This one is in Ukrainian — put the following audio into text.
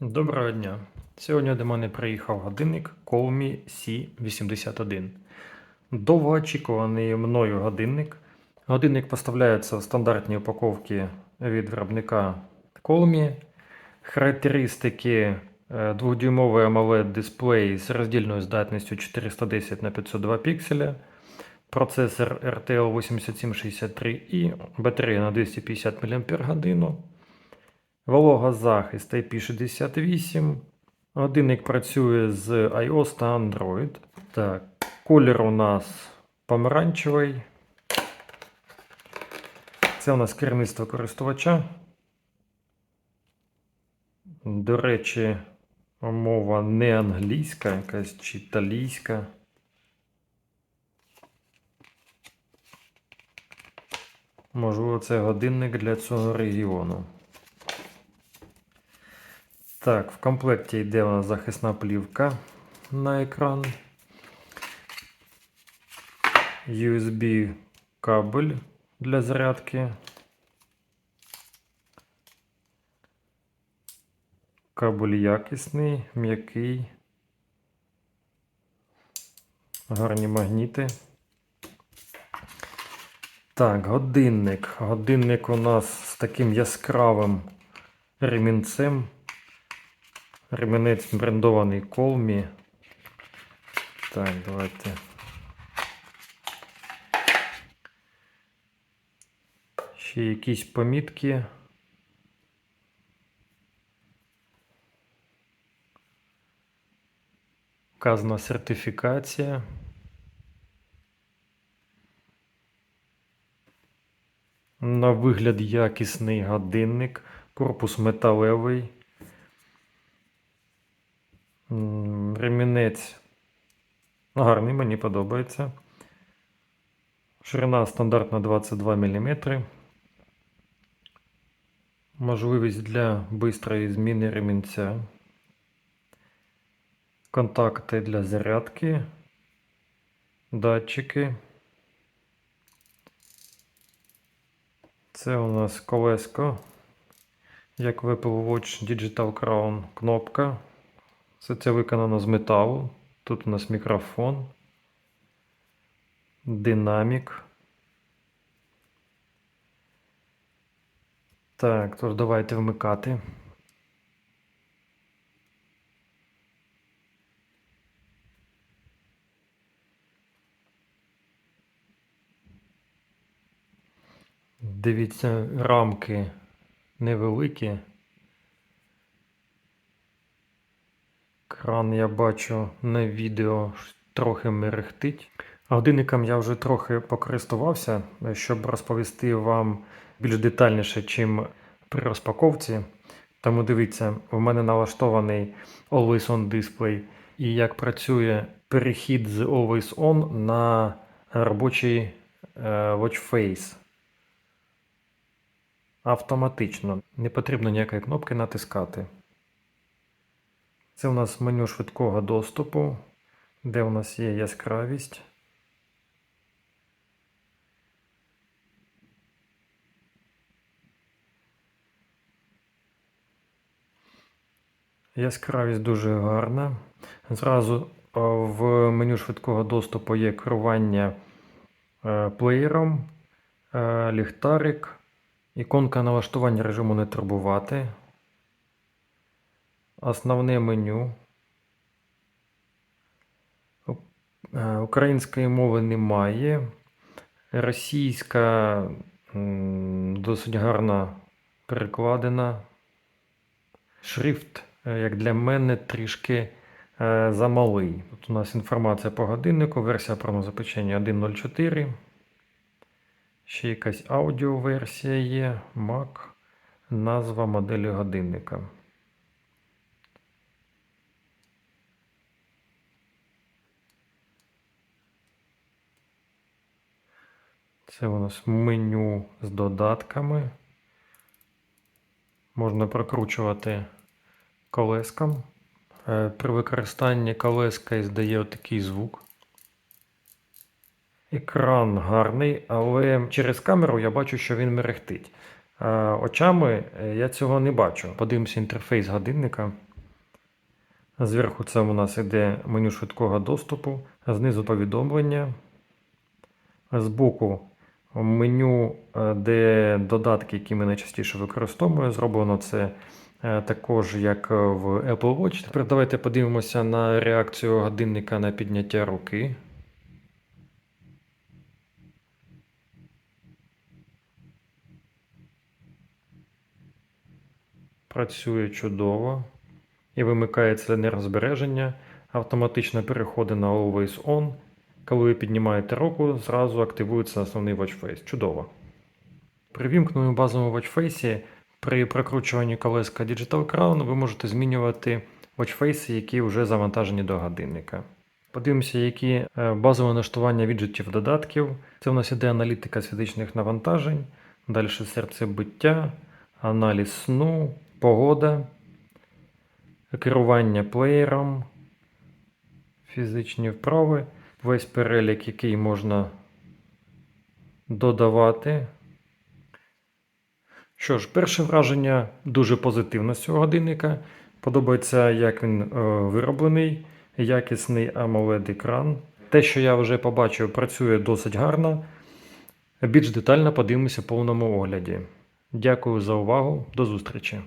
Доброго дня. Сьогодні до мене приїхав годинник Colmi C81. Довгоочікуваний мною годинник. Годинник поставляється в стандартній упаковці від виробника Colmi. Характеристики е, двохдюймовий AMOLED дисплей з роздільною здатністю 410 на 502 пікселя. Процесор RTL 8763i, батарея на 250 мАч. Вологозахист IP68. Годинник працює з iOS та Android. Так, колір у нас помаранчевий. Це у нас керівництво користувача. До речі, мова не англійська, якась чи італійська. Можливо, це годинник для цього регіону. Так, в комплекті йде у нас захисна плівка на екран. USB кабель для зарядки. Кабель якісний, м'який. Гарні магніти. Так, годинник. Годинник у нас з таким яскравим ремінцем. Ремінець брендований Колмі. Так, давайте. Ще якісь помітки. Вказана сертифікація. На вигляд якісний годинник, корпус металевий. Ремінець гарний, мені подобається. Ширина стандартна 22 мм. Можливість для швидкої зміни ремінця. Контакти для зарядки. Датчики. Це у нас колеско. Як Apple Watch Digital Crown кнопка. Все це виконано з металу. Тут у нас мікрофон, динамік. Так, тож давайте вмикати. Дивіться, рамки невеликі. Кран я бачу на відео трохи мерехтить. Годинником я вже трохи покористувався, щоб розповісти вам більш детальніше, чим при розпаковці. Тому дивіться, в мене налаштований Always On Display і як працює перехід з Always On на робочий е, Watch Face. Автоматично. Не потрібно ніякої кнопки натискати. Це у нас меню швидкого доступу, де у нас є яскравість. Яскравість дуже гарна. Зразу е, в меню швидкого доступу є керування е, плеєром, е, ліхтарик, іконка налаштування режиму не турбувати. Основне меню. Е, Української мови немає. Російська досить гарно перекладена. Шрифт, е, як для мене, трішки е, замалий. Тут у нас інформація по годиннику, версія промозапечення 1.04. Ще якась аудіоверсія є, Mac, назва моделі годинника. Це у нас меню з додатками. Можна прокручувати колеском. Е, При використанні колеска іздає отакий звук. Екран гарний, але через камеру я бачу, що він мерехтить. Е, Очами е, я цього не бачу. Подивимося інтерфейс годинника. Зверху це у нас іде меню швидкого доступу, знизу повідомлення. Збоку меню, е, де додатки, які ми найчастіше використовуємо, зроблено це е, також як в Apple Watch. Тепер давайте подивимося на реакцію годинника на підняття руки. Працює чудово і вимикається енергозбереження, автоматично переходить на Always On. Коли ви піднімаєте руку, зразу активується основний Watch Face. Чудово. При вімкненому базовому Watch Face при прокручуванні колеска Digital Crown ви можете змінювати Watch Face, які вже завантажені до годинника. Подивимося, які е, базове налаштування віджитів додатків. Це у нас іде аналітика фізичних навантажень, далі серцебиття, аналіз сну, погода, керування плеєром, фізичні вправи, весь перелік, який можна додавати. Що ж, перше враження дуже позитивне з цього годинника. Подобається, як він е, вироблений, якісний amoled екран Те, що я вже побачив, працює досить гарно. Більш детально подивимося в повному огляді. Дякую за увагу. До зустрічі!